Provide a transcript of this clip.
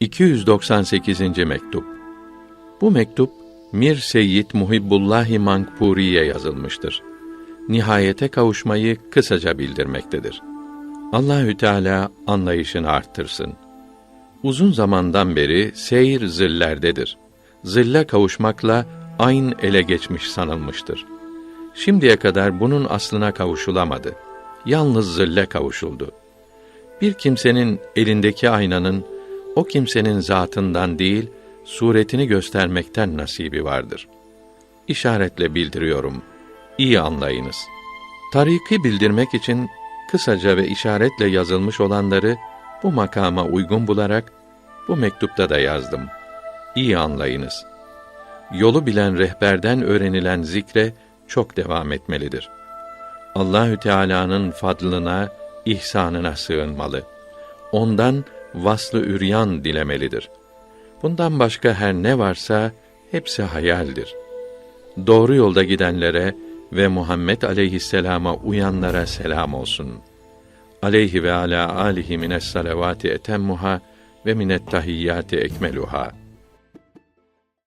298. mektup. Bu mektup Mir Seyyid Muhibbullahi Mankpuri'ye yazılmıştır. Nihayete kavuşmayı kısaca bildirmektedir. Allahü Teala anlayışını arttırsın. Uzun zamandan beri seyir zillerdedir. Zille kavuşmakla ayn ele geçmiş sanılmıştır. Şimdiye kadar bunun aslına kavuşulamadı. Yalnız zille kavuşuldu. Bir kimsenin elindeki aynanın o kimsenin zatından değil, suretini göstermekten nasibi vardır. İşaretle bildiriyorum. İyi anlayınız. Tariki bildirmek için kısaca ve işaretle yazılmış olanları bu makama uygun bularak bu mektupta da yazdım. İyi anlayınız. Yolu bilen rehberden öğrenilen zikre çok devam etmelidir. Allahü Teala'nın fadlına, ihsanına sığınmalı. Ondan vaslı üryan dilemelidir. Bundan başka her ne varsa hepsi hayaldir. Doğru yolda gidenlere ve Muhammed aleyhisselama uyanlara selam olsun. Aleyhi ve ala alihi mines salavati etemmuha ve minet tahiyyati ekmeluha.